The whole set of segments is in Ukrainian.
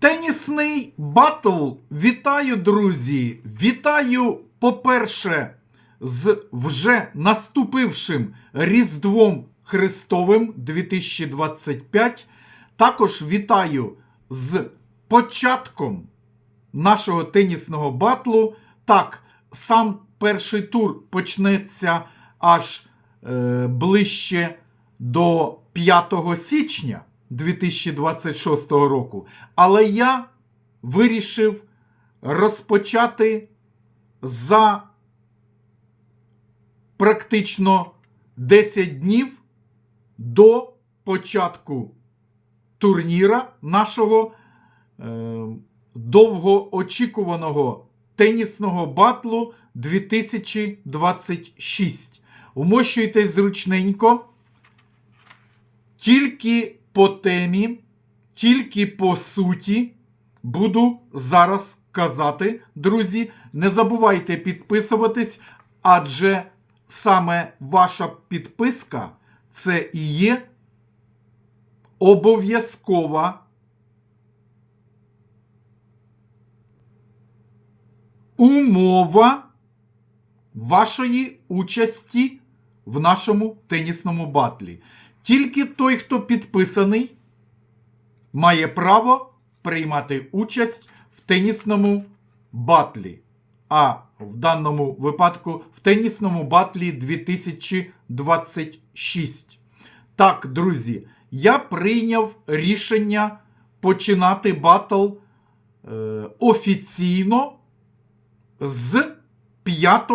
Тенісний батл. Вітаю, друзі! Вітаю, по-перше, з вже наступившим Різдвом Христовим 2025. Також вітаю з початком нашого тенісного батлу. Так, сам перший тур почнеться аж е, ближче до 5 січня 2026 року. Але я вирішив розпочати за практично 10 днів до початку турніра нашого е, довгоочікуваного тенісного батлу 2026. Умощуйтесь зручненько. Тільки по темі, тільки по суті буду зараз казати, друзі. Не забувайте підписуватись, адже саме ваша підписка це і є обов'язкова умова вашої участі в нашому тенісному батлі. Тільки той, хто підписаний, має право приймати участь в тенісному батлі. А в даному випадку в тенісному батлі 2026. Так, друзі, я прийняв рішення починати батл е, офіційно з 5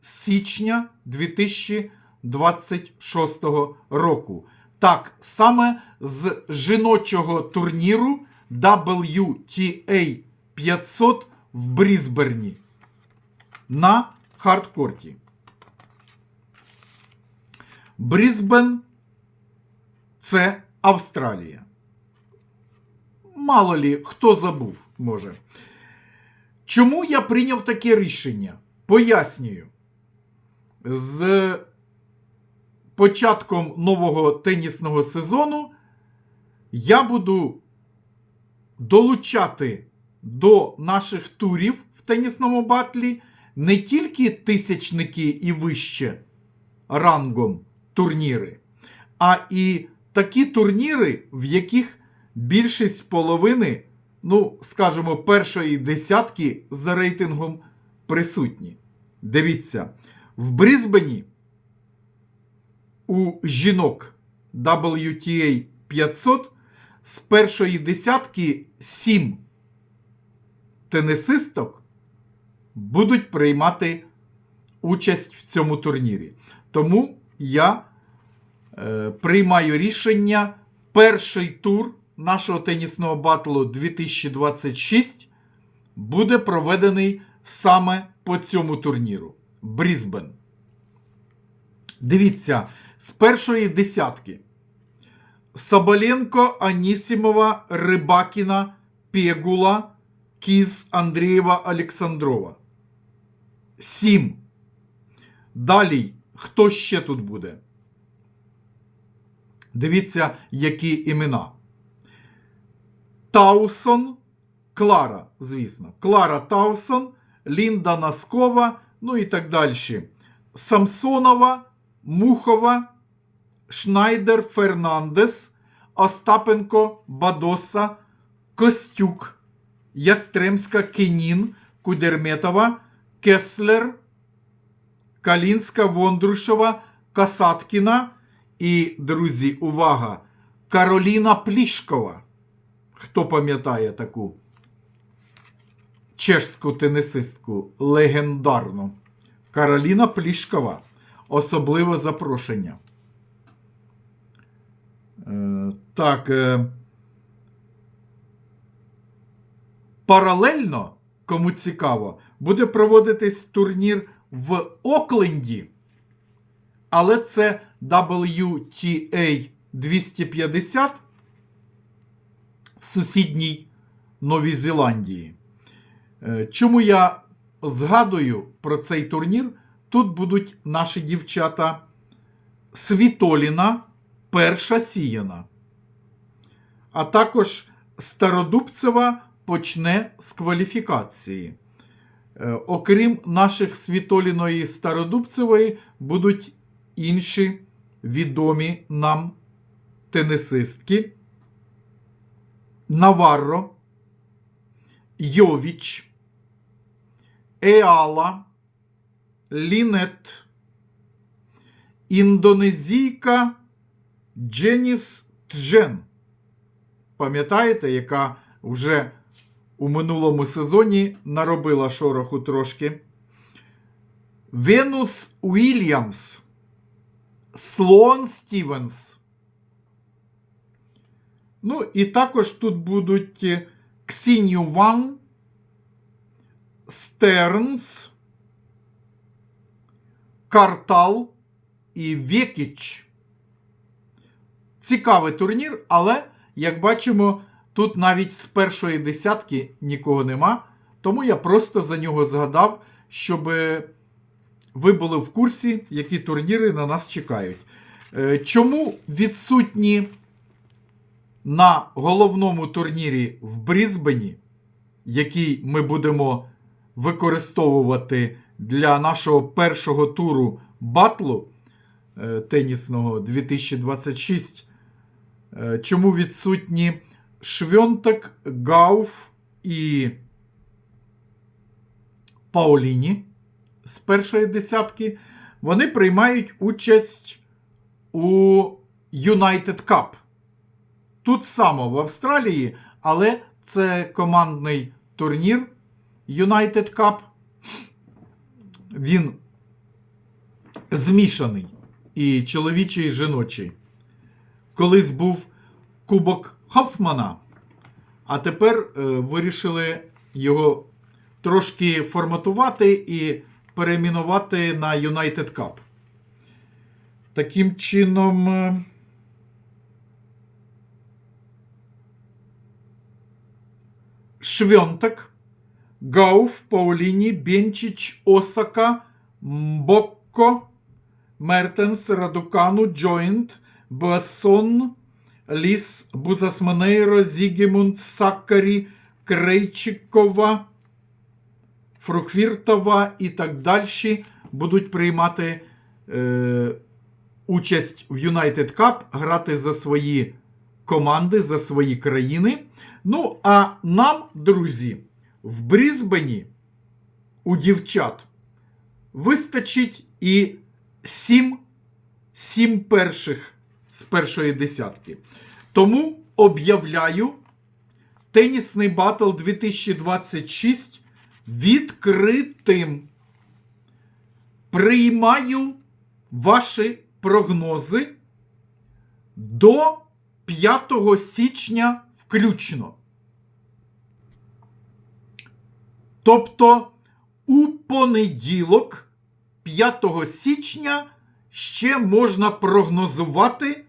січня 2026 року. Так, саме з жіночого турніру WTA 500 в Брізберні на хардкорті. Брізбен це Австралія. Мало лі хто забув, може. Чому я прийняв таке рішення? Пояснюю. З початком нового тенісного сезону я буду долучати до наших турів в тенісному батлі не тільки тисячники і вище рангом турніри, а і такі турніри, в яких більшість половини, ну, скажімо, першої десятки за рейтингом присутні. Дивіться, в Брізбені у жінок WTA 500 з першої десятки 7 тенісисток будуть приймати участь в цьому турнірі. Тому я е, приймаю рішення перший тур нашого тенісного батлу 2026 буде проведений саме по цьому турніру. Брізбен. Дивіться, з першої десятки. Соболенко, Анісімова, Рибакіна, Пегула, Кіз, Андрієва, Олександрова. Сім. Далі, хто ще тут буде? Дивіться, які імена. Таусон, Клара, звісно. Клара Таусон, Лінда Наскова, ну і так далі. Самсонова, Мухова, Шнайдер Фернандес, Остапенко Бадоса, Костюк, Ястремська Кенін, Кудерметова, Кеслер, Калінська Вондрушова, Касаткіна і, друзі, увага! Кароліна Плішкова. Хто пам'ятає таку чешську тенісистку легендарну? Кароліна Плішкова. Особливе запрошення. Е, так. Е, паралельно, кому цікаво, буде проводитись турнір в Окленді, але це WTA 250 в сусідній Новій Зеландії. Е, Чому я згадую про цей турнір? Тут будуть наші дівчата Світоліна, перша сіяна, а також Стародубцева почне з кваліфікації. Е, Окрім наших Світоліної Стародубцевої, будуть інші відомі нам тенісистки Наварро, Йовіч, Еала, Лінет, індонезійка Дженіс Тджен. Пам'ятаєте, яка вже у минулому сезоні наробила шороху трошки. Венус Уільямс, Слоан Стівенс. Ну, і також тут будуть е, Ксінью Ван, Стернс, Картал і Вєкіч. Цікавий турнір, але, як бачимо, тут навіть з першої десятки нікого нема. Тому я просто за нього згадав, щоб ви були в курсі, які турніри на нас чекають. Е, Чому відсутні на головному турнірі в Брізбені, який ми будемо використовувати для нашого першого туру батлу е, тенісного 2026? Е, Чому відсутні Швьонтак, Гауф і Паоліні з першої десятки? Вони приймають участь у United Cup. Тут само в Австралії, але це командний турнір United Cup. Він змішаний і чоловічий, і жіночий. Колись був Кубок Хоффмана, а тепер е, вирішили його трошки форматувати і перейменувати на United Cup. Таким чином. е, Швьонтак, Гауф, Пауліні, Бенчич, Осака, Мбокко, Мертенс, Радукану, Джойнт, Бассон, Ліс, Бузасманейро, Зігімунд, Саккарі, Крейчикова, Фрухвіртова і так далі будуть приймати е, участь в United Cup, грати за свої команди, за свої країни. Ну, а нам, друзі, в Брізбені у дівчат вистачить і сім, сім перших з першої десятки. Тому об'являю тенісний батл 2026 відкритим. Приймаю ваші прогнози до 5 січня включно. Тобто у понеділок, 5 січня, ще можна прогнозувати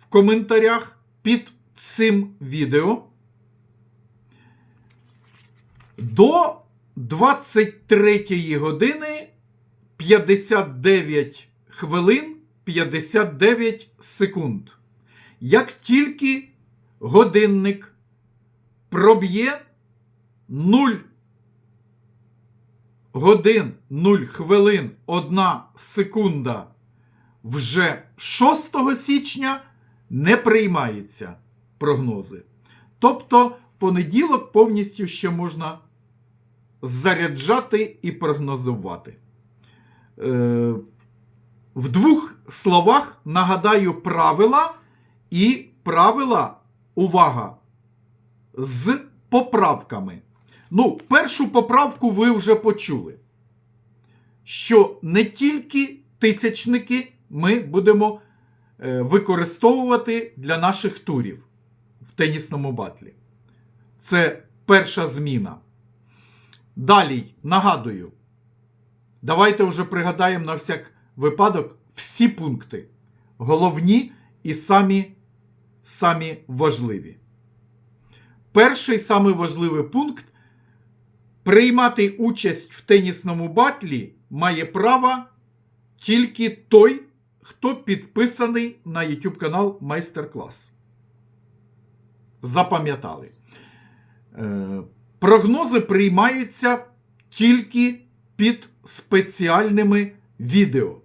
в коментарях під цим відео. До 23 години 59 хвилин 59 секунд. Як тільки годинник проб'є 0 годин 0 хвилин 1 секунда вже 6 січня не приймаються прогнози. Тобто понеділок повністю ще можна заряджати і прогнозувати. Е, в двох словах нагадаю правила і правила, увага, з поправками. Ну, першу поправку ви вже почули, що не тільки тисячники ми будемо е, використовувати для наших турів в тенісному батлі. Це перша зміна. Далі нагадую, давайте вже пригадаємо на всяк випадок всі пункти. Головні і самі, самі важливі. Перший самий важливий пункт приймати участь в тенісному батлі має право тільки той, хто підписаний на YouTube канал Майстер-клас. Запам'ятали. Е, прогнози приймаються тільки під спеціальними відео.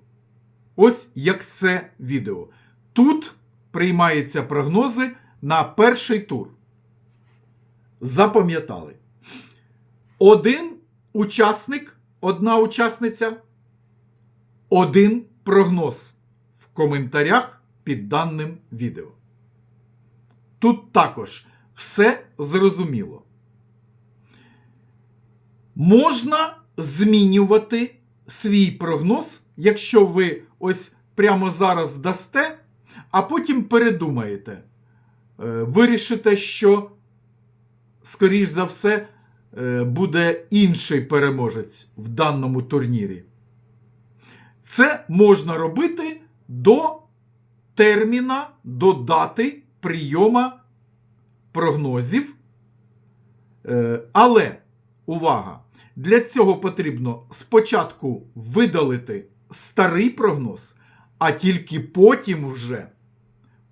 Ось як це відео. Тут приймаються прогнози на перший тур. Запам'ятали. Один учасник, одна учасниця, один прогноз коментарях під даним відео. Тут також все зрозуміло. Можна змінювати свій прогноз, якщо ви ось прямо зараз дасте, а потім передумаєте. Е, Вирішите, що, скоріш за все, е, буде інший переможець в даному турнірі. Це можна робити до терміна, до дати прийома прогнозів. Е, Але, увага! Для цього потрібно спочатку видалити старий прогноз, а тільки потім вже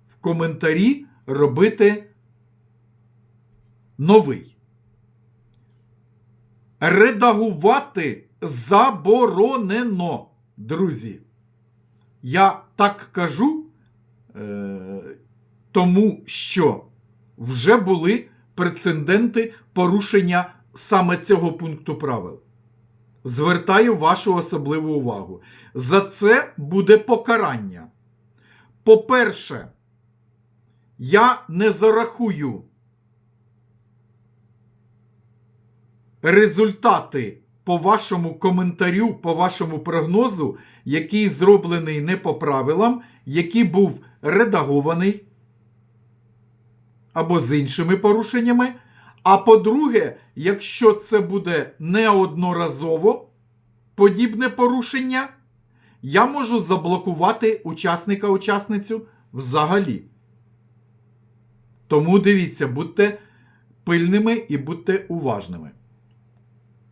в коментарі робити новий. Редагувати заборонено, друзі. Я так кажу, е, тому що вже були прецеденти порушення саме цього пункту правил. Звертаю вашу особливу увагу. За це буде покарання. По-перше, я не зарахую результати по вашому коментарю, по вашому прогнозу, який зроблений не по правилам, який був редагований або з іншими порушеннями. А по-друге, якщо це буде неодноразово подібне порушення, я можу заблокувати учасника-учасницю взагалі. Тому дивіться, будьте пильними і будьте уважними.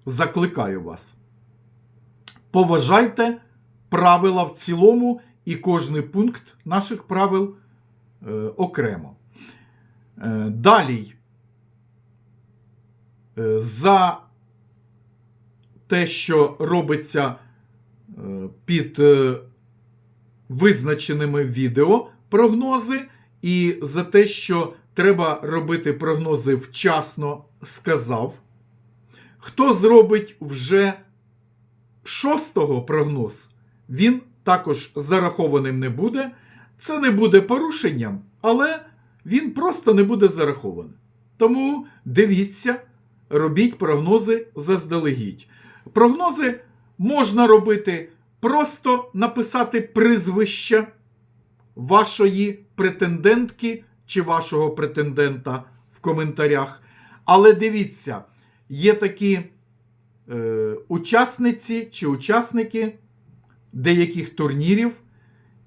Закликаю вас. Поважайте правила в цілому і кожний пункт наших правил е, окремо. Е, далі. Е, за те, що робиться е, під е, визначеними відео прогнози, і за те, що треба робити прогнози вчасно, сказав. Хто зробить вже шостого прогноз, він також зарахованим не буде. Це не буде порушенням, але він просто не буде зарахований. Тому дивіться робіть прогнози заздалегідь. Прогнози можна робити просто написати прізвище вашої претендентки чи вашого претендента в коментарях. Але дивіться, є такі е, учасниці чи учасники деяких турнірів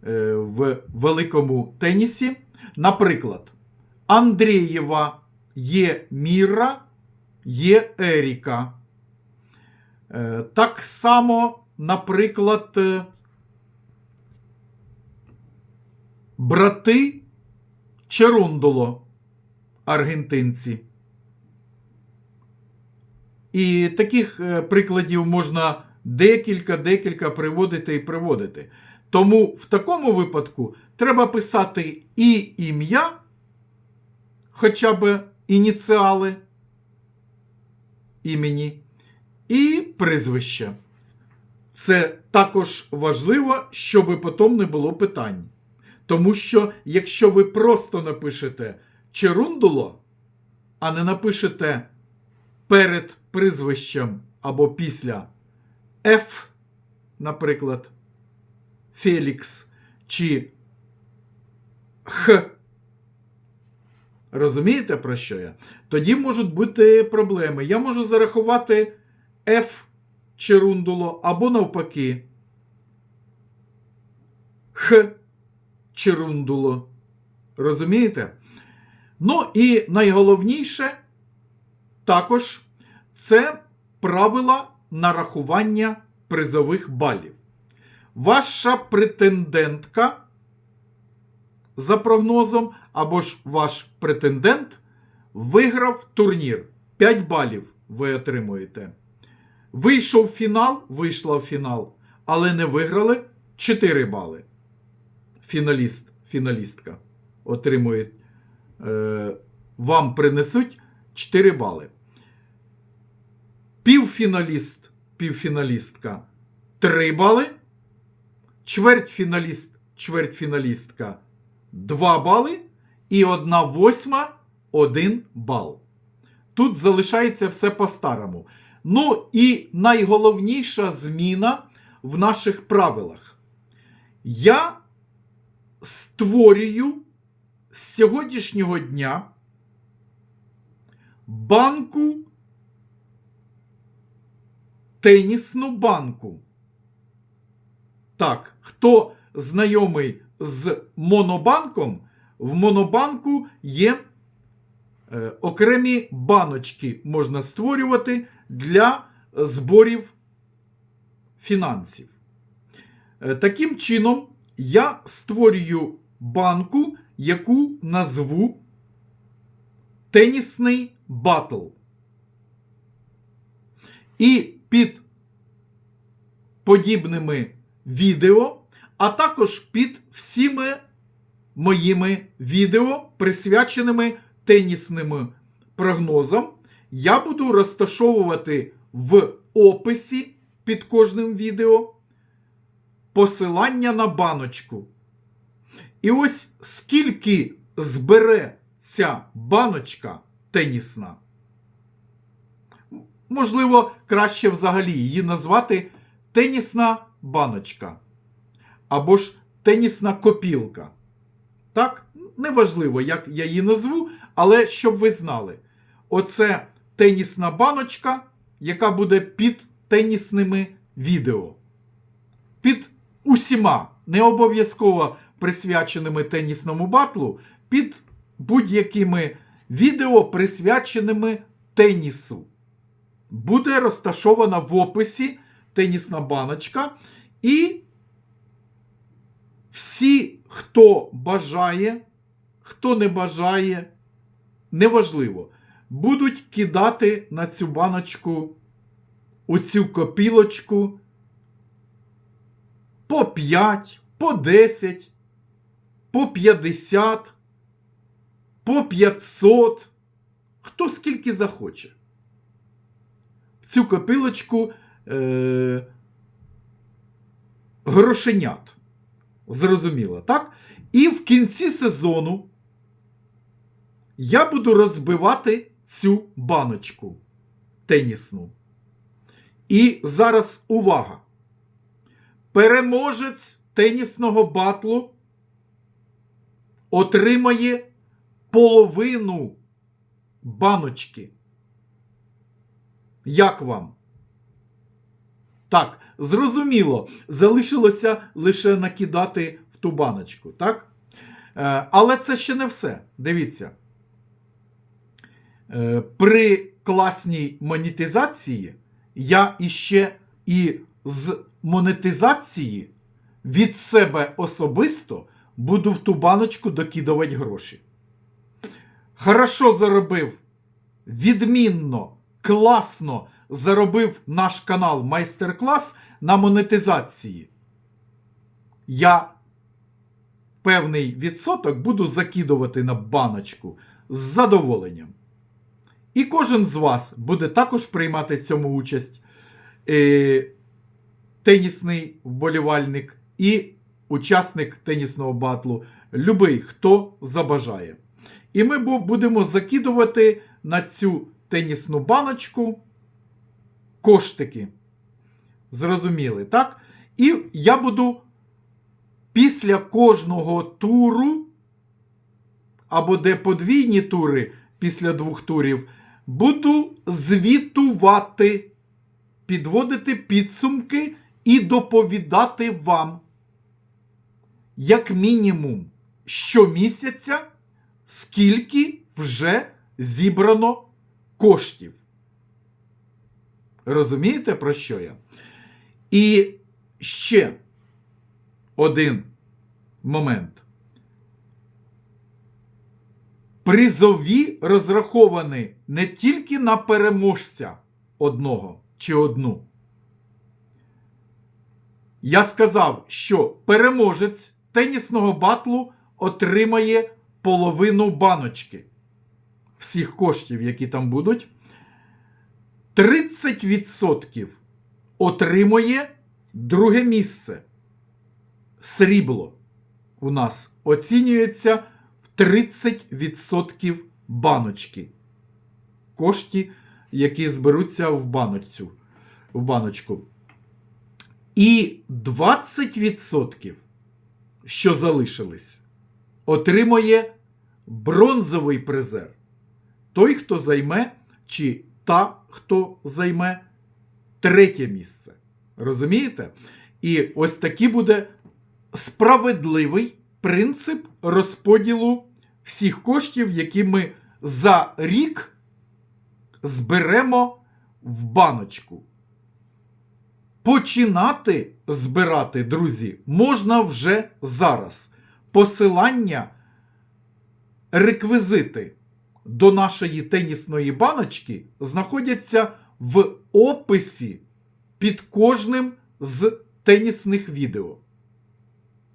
е, в великому тенісі. Наприклад, Андрієва є Міра є Еріка. Е, так само, наприклад, е, брати Черундоло, аргентинці. І таких е, прикладів можна декілька-декілька приводити і приводити. Тому в такому випадку треба писати і ім'я, хоча б ініціали імені і прізвище. Це також важливо, щоб потім не було питань. Тому що, якщо ви просто напишете Черундуло, а не напишете перед прізвищем або після Ф, наприклад, Фелікс чи Х, Розумієте, про що я? Тоді можуть бути проблеми. Я можу зарахувати F черундуло або навпаки. Х черундуло. Розумієте? Ну і найголовніше також це правила нарахування призових балів. Ваша претендентка за прогнозом, або ж ваш претендент виграв турнір 5 балів ви отримуєте. Вийшов фінал, вийшла в фінал, але не виграли 4 бали. Фіналіст, фіналістка отримує. Е, вам принесуть 4 бали. Півфіналіст, півфіналістка 3 бали. Чвертьфіналіст, чвертьфіналістка 2 бали. І 1 восьма 1 бал. Тут залишається все по-старому. Ну і найголовніша зміна в наших правилах. Я створюю з сьогоднішнього дня банку, тенісну банку. Так, хто знайомий з монобанком, в монобанку є е, окремі баночки можна створювати для зборів фінансів. Е, таким чином, я створюю банку, яку назву Тенісний батл. І під подібними відео, а також під всіми моїми відео, присвяченими тенісним прогнозам, я буду розташовувати в описі під кожним відео посилання на баночку. І ось скільки збере ця баночка тенісна. Можливо, краще взагалі її назвати тенісна баночка. Або ж тенісна копілка. Так, неважливо, як я її назву, але щоб ви знали, оце тенісна баночка, яка буде під тенісними відео. Під усіма, не обов'язково присвяченими тенісному батлу, під будь-якими відео, присвяченими тенісу. Буде розташована в описі тенісна баночка. І всі, хто бажає, хто не бажає, неважливо, будуть кидати на цю баночку, у цю копілочку по 5, по 10, по 50, по 500, хто скільки захоче. В цю копілочку е- грошенят. Зрозуміло, так? І в кінці сезону я буду розбивати цю баночку тенісну. І зараз увага! Переможець тенісного батлу отримає половину баночки. Як вам? Так, зрозуміло, залишилося лише накидати в ту баночку, так? Е, але це ще не все. Дивіться. Е, при класній монетизації я іще і з монетизації від себе особисто буду в ту баночку докидувати гроші. Хорошо заробив, відмінно, класно заробив наш канал майстер-клас на монетизації. Я певний відсоток буду закидувати на баночку з задоволенням. І кожен з вас буде також приймати цьому участь. Е, тенісний вболівальник і учасник тенісного батлу. Любий, хто забажає. І ми будемо закидувати на цю тенісну баночку коштики. Зрозуміли, так? І я буду після кожного туру, або де подвійні тури після двох турів, буду звітувати, підводити підсумки і доповідати вам, як мінімум, щомісяця, скільки вже зібрано коштів. Розумієте, про що я? І ще один момент. Призові розраховані не тільки на переможця одного чи одну. Я сказав, що переможець тенісного батлу отримає половину баночки всіх коштів, які там будуть. 30% отримує друге місце. Срібло у нас оцінюється в 30% баночки. Кошти, які зберуться в баночцю, в баночку. І 20%, що залишились, отримує бронзовий призер. Той, хто займе, чи та, хто займе третє місце. Розумієте? І ось такий буде справедливий принцип розподілу всіх коштів, які ми за рік зберемо в баночку. Починати збирати, друзі, можна вже зараз. Посилання, реквізити до нашої тенісної баночки знаходяться в описі під кожним з тенісних відео.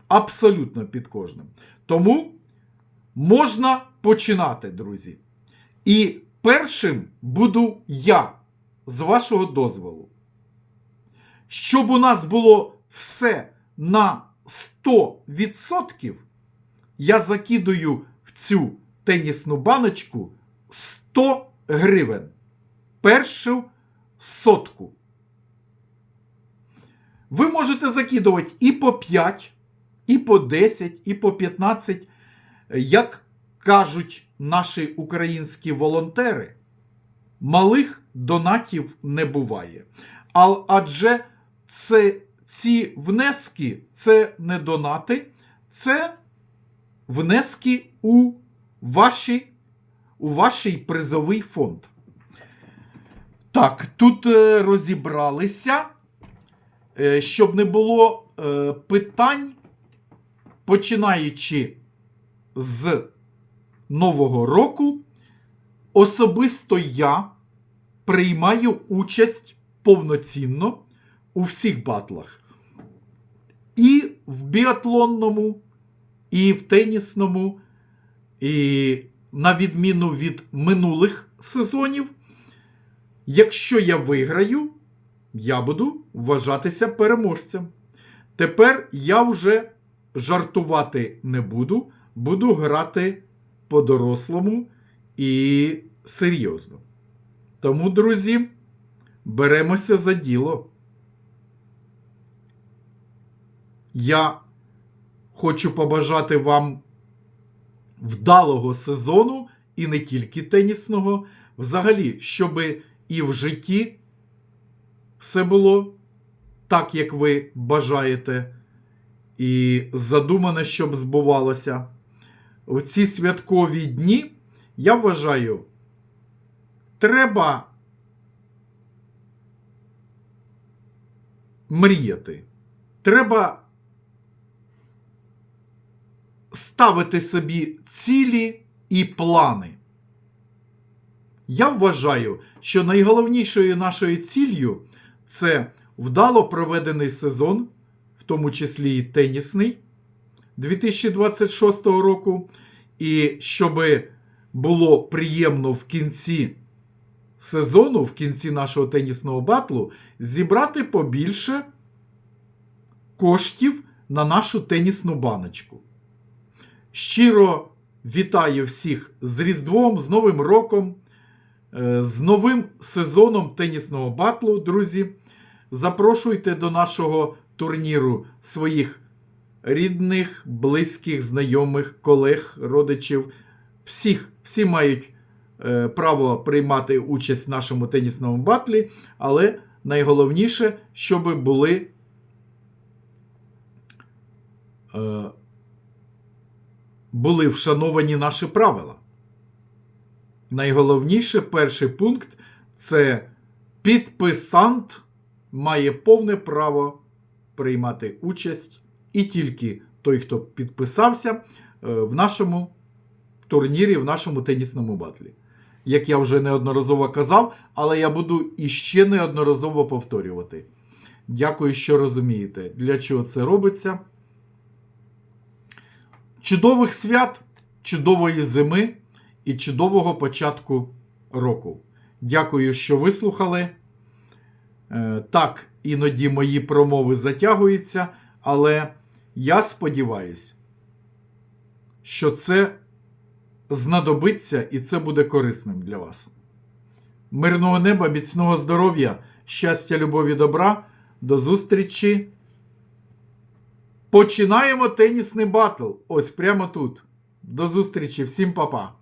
Абсолютно під кожним. Тому можна починати, друзі. І першим буду я, з вашого дозволу. Щоб у нас було все на 100%, я закидую в цю тенісну баночку 100 гривень. Першу сотку. Ви можете закидувати і по 5, і по 10, і по 15, як кажуть наші українські волонтери, малих донатів не буває. А, адже це, ці внески це не донати, це внески у ваші, у вашій призовий фонд. Так, тут е, розібралися, е, щоб не було е, питань, починаючи з Нового року, особисто я приймаю участь повноцінно у всіх батлах. І в біатлонному, і в тенісному, і на відміну від минулих сезонів, якщо я виграю, я буду вважатися переможцем. Тепер я вже жартувати не буду, буду грати по-дорослому і серйозно. Тому, друзі, беремося за діло. Я хочу побажати вам вдалого сезону і не тільки тенісного, взагалі, щоб і в житті все було так, як ви бажаєте, і задумане, щоб збувалося. У ці святкові дні, я вважаю, треба мріяти. Треба ставити собі цілі і плани. Я вважаю, що найголовнішою нашою ціллю це вдало проведений сезон, в тому числі і тенісний 2026 року, і щоб було приємно в кінці сезону, в кінці нашого тенісного батлу, зібрати побільше коштів на нашу тенісну баночку. Щиро вітаю всіх з Різдвом, з Новим роком, е, з новим сезоном тенісного батлу, друзі. Запрошуйте до нашого турніру своїх рідних, близьких, знайомих, колег, родичів. Всіх, всі мають е, право приймати участь в нашому тенісному батлі, але найголовніше, щоб були. Були вшановані наші правила. Найголовніше перший пункт це підписант має повне право приймати участь і тільки той, хто підписався е, в нашому турнірі в нашому тенісному батлі. Як я вже неодноразово казав, але я буду іще неодноразово повторювати. Дякую, що розумієте, для чого це робиться. Чудових свят, чудової зими і чудового початку року. Дякую, що вислухали. Е, Так, іноді мої промови затягуються, але я сподіваюся, що це знадобиться і це буде корисним для вас. Мирного неба, міцного здоров'я, щастя, любові, добра. До зустрічі. Починаємо тенісний батл. Ось прямо тут. До зустрічі, всім па-па.